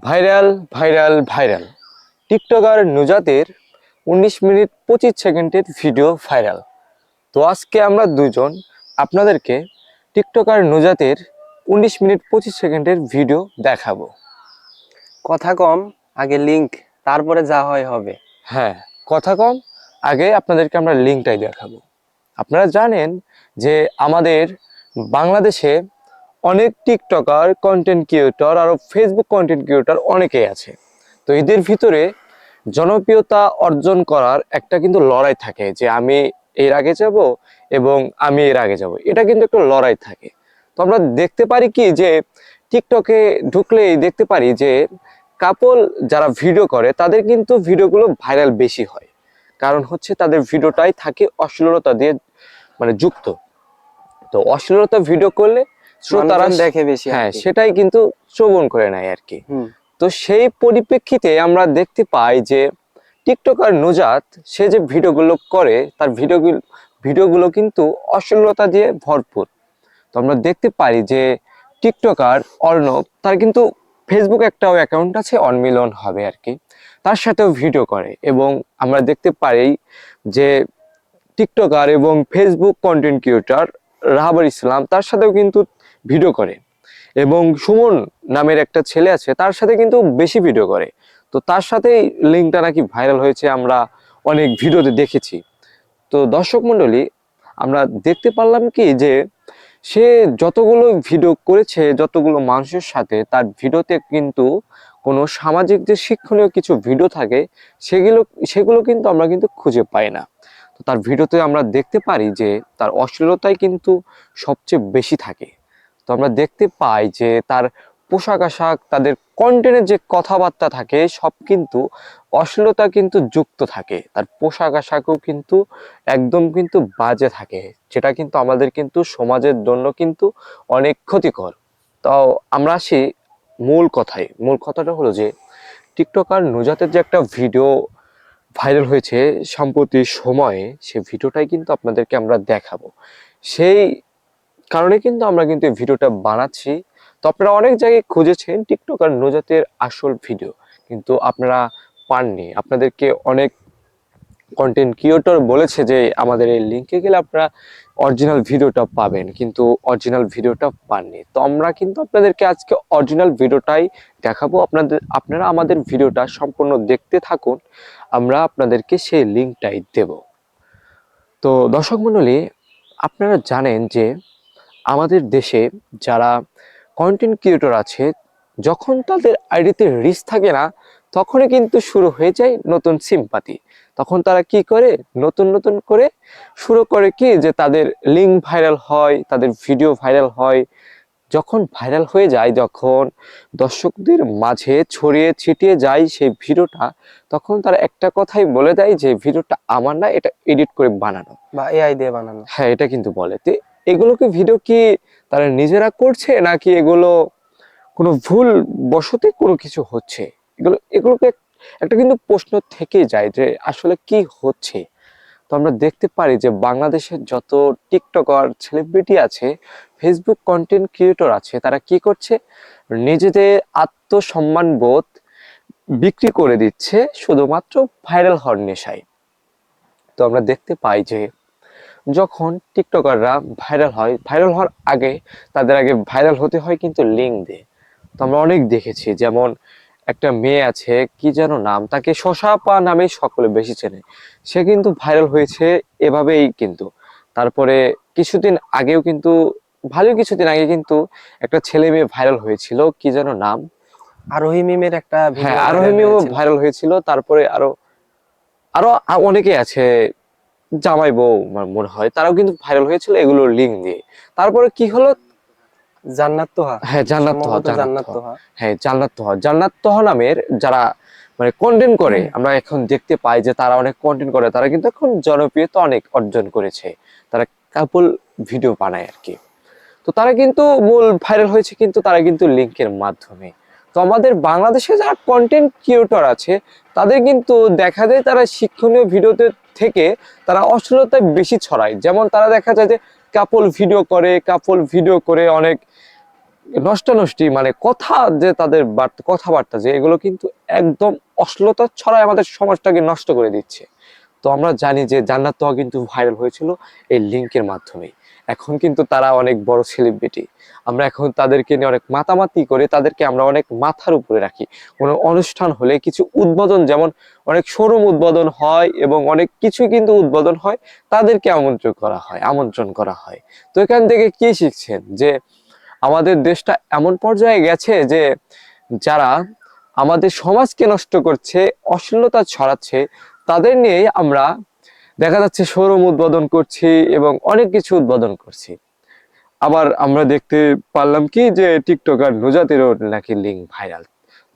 Viral viral viral. TikToker নুজাতের উনিশ minute পঁচিশ সেকেন্ডের ভিডিও ভাইরাল। তো আজকে আমরা দুজন আপনাদেরকে টিকটকার নুজাতের উনিশ মিনিট পঁচিশ সেকেন্ডের ভিডিও দেখাবো। কথা কম আগে লিংক তারপরে যা হয় হবে। হ্যাঁ কথা কম আগে আপনাদেরকে আমরা লিঙ্কটাই দেখাবো। আপনারা জানেন যে আমাদের বাংলাদেশে অনেক টিকটকার কন্টেন্ট ক্রিয়েটর আর ফেসবুক কন্টেন্ট ক্রিয়েটর অনেকেই আছে। তো এদের ভিতরে জনপ্রিয়তা অর্জন করার একটা কিন্তু লড়াই থাকে যে আমি এর আগে যাব এবং আমি এর আগে যাব। এটা কিন্তু একটা লড়াই থাকে। তো আমরা দেখতে পারি কি যে টিকটকে ঢুকলেই দেখতে পারি যে কাপল যারা ভিডিও করে, তাদের কিন্তু ভিডিওগুলো ভাইরাল বেশি হয়। কারণ হচ্ছে তাদের ভিডিওটাই থাকে অশ্লীলতা দিয়ে মানে যুক্ত। তো অশ্লীলতা ভিডিও করলে শ্রোতারা দেখে বেশি হ্যাঁ সেটাই কিন্তু শ্রবণ করে নেয় আর কি। তো সেই পরিপ্রেক্ষিতে আমরা দেখতে পাই যে টিকটকার নুজাত সে যে ভিডিওগুলো করে তার ভিডিওগুলো ভিডিওগুলো কিন্তু অশ্লীলতা দিয়ে ভরপুর। তো আমরা দেখতে পারি যে টিকটকার অর্ণব তার কিন্তু ফেসবুক একটাও অ্যাকাউন্ট আছে অনমিলন হবে আর কি। তার সাথেও ভিডিও করে এবং আমরা দেখতে পারি যে টিকটকার এবং Facebook content creator Rahabar Islam তার সাথেও কিন্তু ভিডিও করে। এবং সুমন নামের একটা ছেলে আছে, তার সাথে কিন্তু বেশি ভিডিও করে। তো তার সাথেই লিঙ্কটা নাকি ভাইরাল হয়েছে, আমরা অনেক ভিডিওতে দেখেছি। তো দর্শক মণ্ডলী, আমরা দেখতে পারলাম কি যে, সে যতগুলো ভিডিও করেছে, যতগুলো মানুষের সাথে, তার ভিডিওতে কিন্তু কোনো সামাজিক যে শিক্ষণীয় কিছু ভিডিও থাকে, সেগুলো সেগুলো কিন্তু আমরা কিন্তু খুঁজে পাই না। তো তার ভিডিওতে আমরা দেখতে পারি যে, তার অশ্লীলতাই কিন্তু সবচেয়ে বেশি থাকে। তো আমরা দেখতে পাই যে তার পোশাক আশাক, তাদের কন্টেন্টের যে কথাবার্তা থাকে, সব কিন্তু অশ্লীলতা কিন্তু যুক্ত থাকে। তার পোশাক আশাকও কিন্তু একদম কিন্তু বাজে থাকে। যেটা কিন্তু আমাদের কিন্তু সমাজের জন্য কিন্তু অনেক ক্ষতিকর। তো আমরা আসি মূল কথায়। মূল কথাটা হলো যে, টিকটকার নুজাতের যে একটা ভিডিও ভাইরাল হয়েছে সম্প্রতি সময়ে, সে ভিডিওটাই কিন্তু আপনাদেরকে আমরা দেখাবো। সেই কারণে কিন্তু আমরা কিন্তু এই ভিডিওটা বানাচ্ছি। তো আপনারা অনেক জায়গায় খুঁজেছেন টিকটক আর নজাতের আসল ভিডিও। কিন্তু আপনারা পাননি। আপনাদেরকে অনেক কন্টেন্ট ক্রিয়েটর বলেছে যে আমাদের এই লিঙ্কে গেলে আপনারা অরিজিনাল ভিডিওটা পাবেন। কিন্তু অরিজিনাল ভিডিওটা পাননি। তো আমরা কিন্তু আপনাদেরকে আজকে অরিজিনাল ভিডিওটাই দেখাবো। আপনাদের, আপনারা আমাদের ভিডিওটা সম্পূর্ণ দেখতে থাকুন। আমরা আপনাদেরকে সেই লিঙ্কটাই দেব। তো দর্শক মণ্ডলী, আপনারা জানেন যে আমাদের দেশে যারা কন্টেন্ট ক্রিয়েটর আছে যখন তাদের আইডিতে রিচ থাকে না তখনই কিন্তু শুরু হয়ে যায় নতুন সিম্পাতি তখন তারা কি করে? নতুন নতুন করে শুরু করে কি যে তাদের লিঙ্ক ভাইরাল হয় তাদের ভিডিও ভাইরাল হয়। যখন ভাইরাল হয়ে যায় যখন দর্শকদের মাঝে ছড়িয়ে ছিটিয়ে যায় সেই ভিডিওটা তখন তারা একটা কথাই বলে দেয় যে ভিডিওটা আমার না এটা এডিট করে বানানো। বা এআই দিয়ে বানানো। হ্যাঁ এটা কিন্তু বলে। তো এগুলোকে ভিডিও কি তারা নিজেরা করছে নাকি এগুলো কোনো ভুল বশতে কোনো কিছু হচ্ছে? এগুলো, এগুলোকে একটা কিন্তু প্রশ্ন থেকে যায় যে আসলে কি হচ্ছে? তো আমরা দেখতে পারি যে বাংলাদেশের যত টিকটকার সেলিব্রিটি আছে ফেসবুক কন্টেন্ট ক্রিয়েটর আছে, তারা কি করছে? নিজেদের আত্মসম্মান বোধ বিক্রি করে দিচ্ছে শুধুমাত্র ভাইরাল হওয়ার নেশায়। তো আমরা দেখতে পাই যে যখন টিকটকাররা ভাইরাল হয় ভাইরাল হওয়ার আগে তাদের আগে ভাইরাল হতে হয় কিন্তু লিঙ্ক দিয়ে। তো আমরা অনেক দেখেছি যেমন একটা মেয়ে আছে কি যেন নাম তাকে শশাপা নামে সকলে বেশি চেনে। সে কিন্তু ভাইরাল হয়েছে এভাবেই কিন্তু। তারপরে কিছুদিন আগেও কিন্তু ভালো কিছুদিন আগে কিন্তু একটা ছেলে মেয়ে ভাইরাল হয়েছিল কি যেন নাম? আরোহী মিমের একটা হ্যাঁ আরোহিমিও ভাইরাল হয়েছিল তারপরে আরও আরও অনেকে আছে জামাই বউ আমার মনে হয় তারাও কিন্তু ভাইরাল হয়েছিল এগুলোর লিঙ্ক দিয়ে। তারপরে কি হলো? জান্নাত তোহা। হ্যাঁ জান্নাত তোহা জান্নাত জান্নাত তোহা। তোহা। হ্যাঁ জান্নাত তোহা। জান্নাত তোহা নামের যারা মানে কন্টেন্ট করে আমরা এখন দেখতে পাই যে তারা অনেক কন্টেন্ট করে তারা কিন্তু এখন জনপ্রিয়তা অনেক অর্জন করেছে। তারা কাপল ভিডিও বানায় আর কি। তো তারা কিন্তু মূল ভাইরাল হয়েছে কিন্তু তারা কিন্তু লিঙ্কের মাধ্যমে। তো আমাদের বাংলাদেশে যারা কন্টেন্ট ক্রিয়েটর আছে তাদের কিন্তু দেখা যায় তারা শিক্ষণীয় ভিডিওতে থেকে তারা অশ্লীলতায় বেশি ছড়ায়। যেমন তারা দেখা যায় যে কাপল ভিডিও করে, কাপল ভিডিও করে অনেক নষ্টানষ্টি মানে কথা যে তাদের বার্তা, কথাবার্তা যে এগুলো কিন্তু একদম অশ্লীলতা ছড়ায় আমাদের সমাজটাকে নষ্ট করে দিচ্ছে। তো আমরা জানি যে জান্নাত কিন্তু ভাইরাল হয়েছিল এই লিঙ্কের মাধ্যমেই। এখন কিন্তু তারা অনেক বড় সেলিব্রিটি আমরা এখন তাদেরকে নিয়ে অনেক মাতামাতি করে তাদেরকে আমরা অনেক মাথার উপরে রাখি। কোনো অনুষ্ঠান হলে কিছু উদ্বোধন যেমন অনেক শোরুম উদ্বোধন হয় এবং অনেক কিছু কিন্তু উদ্বোধন হয়, তাদেরকে আমন্ত্রণ করা হয়, আমন্ত্রণ করা হয়। তো এখান থেকে কি শিখছেন যে আমাদের দেশটা এমন পর্যায়ে গেছে যে যারা আমাদের সমাজকে নষ্ট করছে, অশ্লীলতা ছড়াচ্ছে, তাদের নিয়ে আমরা দেখা যাচ্ছে শোরুম উদ্বোধন করছি এবং অনেক কিছু উদ্বোধন করছি। আবার আমরা দেখতে পারলাম কি যে টিকটকার নুজাতেরও নাকি লিঙ্ক ভাইরাল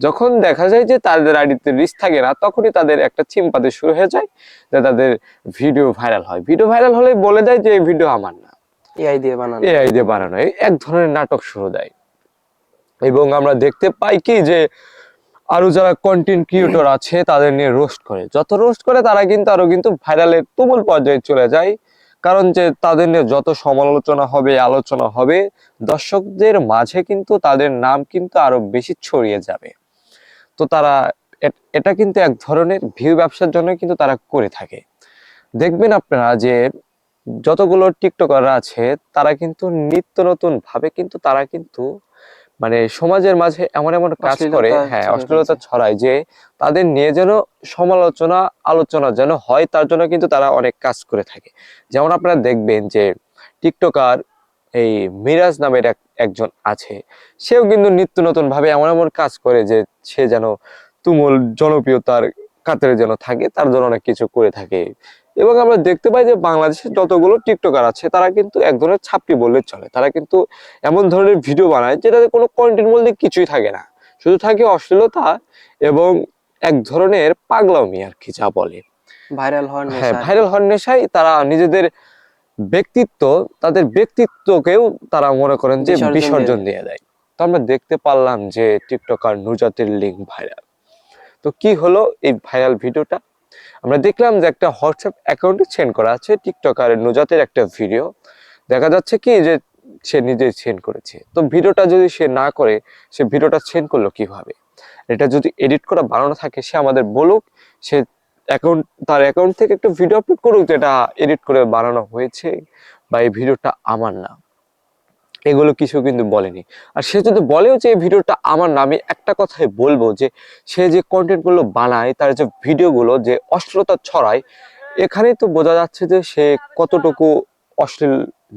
যখন দেখা যায় যে তাদের আইডিতে রিচ থাকে না তখনই তাদের একটা চিম্পাতে শুরু হয়ে যায় যে তাদের ভিডিও ভাইরাল হয়। ভিডিও ভাইরাল হলে বলে দেয় যে এই ভিডিও আমার না। এআই দিয়ে বানানো। এআই দিয়ে বানানো। এক ধরনের নাটক শুরু দেয়। এবং আমরা দেখতে পাই কি যে আরও যারা কন্টেন্ট ক্রিয়েটর আছে, তাদের নিয়ে রোস্ট করে। যত রোস্ট করে, তারা কিন্তু আরও কিন্তু ভাইরালের তুমুল পর্যায়ে চলে যায়। কারণ যে তাদের নিয়ে যত সমালোচনা হবে, আলোচনা হবে, দর্শকদের মাঝে কিন্তু তাদের নাম কিন্তু আরও বেশি ছড়িয়ে যাবে। তো তারা এটা কিন্তু এক ধরনের ভিউ ব্যবসার জন্য কিন্তু তারা করে থাকে। দেখবেন আপনারা যে যতগুলো টিকটকাররা আছে, তারা কিন্তু নিত্য নতুন ভাবে কিন্তু তারা কিন্তু মানে সমাজের মাঝে এমন এমন কাজ করে হ্যাঁ অশ্লীলতা ছড়ায় যে তাদের নিয়ে যেন সমালোচনা আলোচনা যেন হয় তার জন্য কিন্তু তারা অনেক কাজ করে থাকে। যেমন আপনারা দেখবেন যে টিকটকার এই মিরাজ নামের এক একজন আছে। সেও কিন্তু নিত্য নতুন ভাবে এমন এমন কাজ করে যে সে যেন তুমুল জনপ্রিয়তার কাতারে যেন থাকে তার জন্য অনেক কিছু করে থাকে। এবং আমরা দেখতে পাই যে বাংলাদেশের যতগুলো টিকটকার আছে তারা কিন্তু এক ধরনের ছাপটি বললে চলে। তারা কিন্তু এমন ধরনের ভিডিও বানায় যেটাতে কোনো কন্টেন্ট বলতে কিছুই থাকে না। শুধু থাকে অশ্লীলতা এবং এক ধরনের পাগলামি আর কি যা বলে। ভাইরাল হওয়ার হ্যাঁ ভাইরাল হওয়ার নেশায় তারা নিজেদের ব্যক্তিত্ব তাদের ব্যক্তিত্বকেও তারা মনে করেন যে বিসর্জন দিয়ে দেয় তো আমরা দেখতে পারলাম যে টিকটকার নুজাতের লিঙ্ক ভাইরাল তো কি হলো এই ভাইরাল ভিডিওটা আমরা দেখলাম যে একটা হোয়াটসঅ্যাপ অ্যাকাউন্টে সেন্ড করা আছে টিকটকার নুজাতের একটা ভিডিও। দেখা যাচ্ছে কি যে সে নিজে সেন্ড করেছে। তো ভিডিওটা যদি সে না করে, সে ভিডিওটা সেন্ড করল কীভাবে? এটা যদি এডিট করা বানানো থাকে, সে আমাদের বলুক, সে অ্যাকাউন্ট, তার অ্যাকাউন্ট থেকে একটা ভিডিও আপলোড করুক যেটা এডিট করে বানানো হয়েছে বা এই ভিডিওটা আমার না। এগুলো কিছু কিন্তু বলেনি। আর সে যদি বলেও যে এই ভিডিওটা আমার নামে একটা কথাই বলব যে সে যে কন্টেন্টগুলো বানায়, তার যে ভিডিওগুলো যে অশ্লীলতা ছড়ায়, এখানেই তো বোঝা যাচ্ছে যে সে কতটুকু অশ্লীল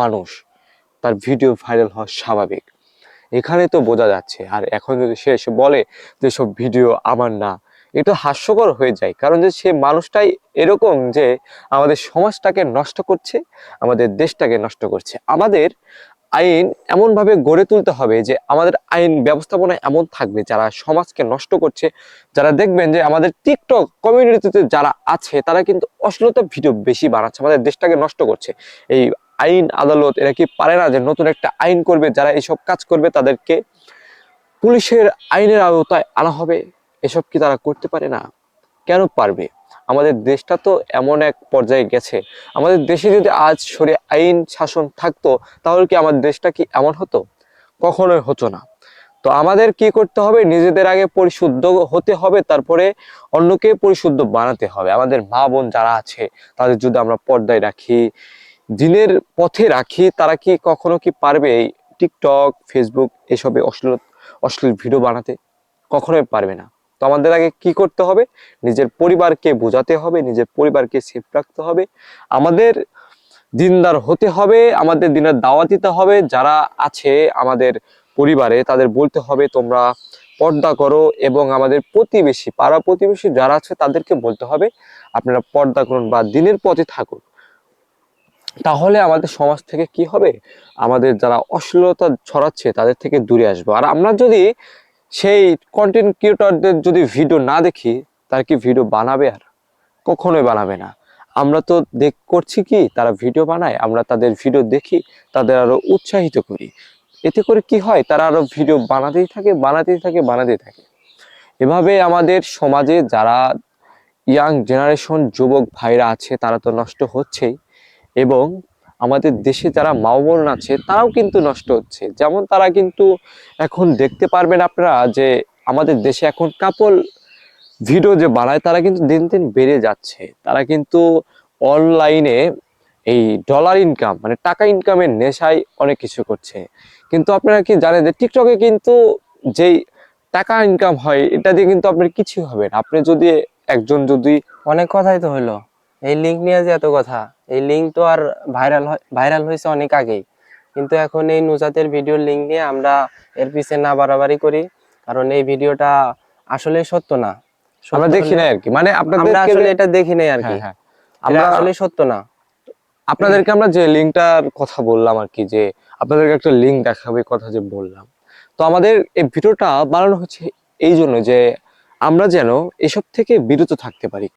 মানুষ। তার ভিডিও ভাইরাল হওয়া স্বাভাবিক। এখানে তো বোঝা যাচ্ছে। আর এখন যদি সে এসে বলে যে সব ভিডিও আমার না এটা হাস্যকর হয়ে যায়। কারণ যে সে মানুষটাই এরকম যে আমাদের সমাজটাকে নষ্ট করছে, আমাদের দেশটাকে নষ্ট করছে। আমাদের আইন এমনভাবে গড়ে তুলতে হবে যে আমাদের আইন ব্যবস্থাপনা এমন থাকবে, যারা সমাজকে নষ্ট করছে, যারা দেখবেন যে আমাদের টিকটক কমিউনিটিতে যারা আছে, তারা কিন্তু অশ্লীলতা ভিডিও বেশি বানাচ্ছে, আমাদের দেশটাকে নষ্ট করছে। এই আইন আদালত, এরা কি পারে না যে নতুন একটা আইন করবে, যারা এইসব কাজ করবে তাদেরকে পুলিশের আইনের আওতায় আনা হবে? এসব কি তারা করতে পারে না? কেন পারবে? আমাদের দেশটা তো এমন এক পর্যায়ে গেছে। আমাদের দেশে যদি আজ সরে আইন, শাসন থাকতো, তাহলে কি আমাদের দেশটা কি এমন হতো? কখনোই হতো না। তো আমাদের কি করতে হবে? নিজেদের আগে পরিশুদ্ধ হতে হবে, তারপরে অন্যকে পরিশুদ্ধ বানাতে হবে। আমাদের মা বোন যারা আছে, তাদের যদি আমরা পর্দায় রাখি, দিনের পথে রাখি, তারা কি কখনো কি পারবে টিকটক, ফেসবুক, এসবে অশ্লীল অশ্লীল ভিডিও বানাতে? কখনোই পারবে না। তো আমাদের আগে কি করতে হবে? নিজের পরিবারকে বোঝাতে হবে, নিজের পরিবারকে সেফ রাখতে হবে। আমাদের দিনদার হতে হবে, আমাদের দিনের দাওয়াত দিতে হবে। যারা আছে আমাদের পরিবারে, তাদের বলতে হবে, তোমরা পর্দা করো। এবং আমাদের প্রতিবেশী, পাড়া প্রতিবেশী যারা আছে, তাদেরকে বলতে হবে, আপনারা পর্দা করুন বা দিনের পথে থাকুন। তাহলে আমাদের সমাজ থেকে কি হবে? আমাদের যারা অশ্লীলতা ছড়াচ্ছে, তাদের থেকে দূরে আসব। আর আমরা যদি সেই কন্টেন্ট ক্রিয়েটরদের যদি ভিডিও না দেখি, তার কি ভিডিও বানাবে আর? কখনোই বানাবে না। আমরা তো দেখ, করছি কি, তারা ভিডিও বানায়, আমরা তাদের ভিডিও দেখি, তাদের আরও উৎসাহিত করি। এতে করে কি হয়, তারা আরও ভিডিও বানাতেই থাকে বানাতেই থাকে বানাতেই থাকে। এভাবে আমাদের সমাজে যারা ইয়াং জেনারেশন যুবক ভাইরা আছে, তারা তো নষ্ট হচ্ছেই। এবং আমাদের দেশে যারা মা বোন আছে, তারাও কিন্তু নষ্ট হচ্ছে। যেমন তারা কিন্তু এখন দেখতে পারবেন আপনারা যে আমাদের দেশে এখন কাপল ভিডিও যে বানায় তারা কিন্তু দিন দিন বেড়ে যাচ্ছে। তারা কিন্তু অনলাইনে এই ডলার ইনকাম মানে টাকা ইনকামের নেশায় অনেক কিছু করছে। কিন্তু আপনারা কি জানেন যে টিকটকে কিন্তু যেই টাকা ইনকাম হয়, এটা দিয়ে কিন্তু আপনার কিছু হবে না। আপনি যদি একজন যদি অনেক কথাই তো হলো। এই লিঙ্ক নিয়ে যে এত কথা। এই লিঙ্ক তো আর ভাইরাল ভাইরাল হয়েছে অনেক আগেই। কিন্তু এখন এই নুজাতের ভিডিওর লিঙ্ক নিয়ে আমরা এর পিছে না বাড়াবাড়ি করি কারণ এই ভিডিওটা আসলে সত্য না। আমরা দেখি হলে- না আর কি। মানে আপনাদের আসলে এটা দেখি নাই আর কি। হ্যাঁ হ্যাঁ। আমরা আসলে সত্য না। আপনাদেরকে আমরা যে লিঙ্কটার কথা বললাম আর কি যে আপনাদেরকে একটা লিঙ্ক দেখাবে কথা যে বললাম। তো আমাদের এই ভিডিওটা বানানো হচ্ছে এই জন্য যে আমরা যেন এসব থেকে বিরত থাকতে পারি।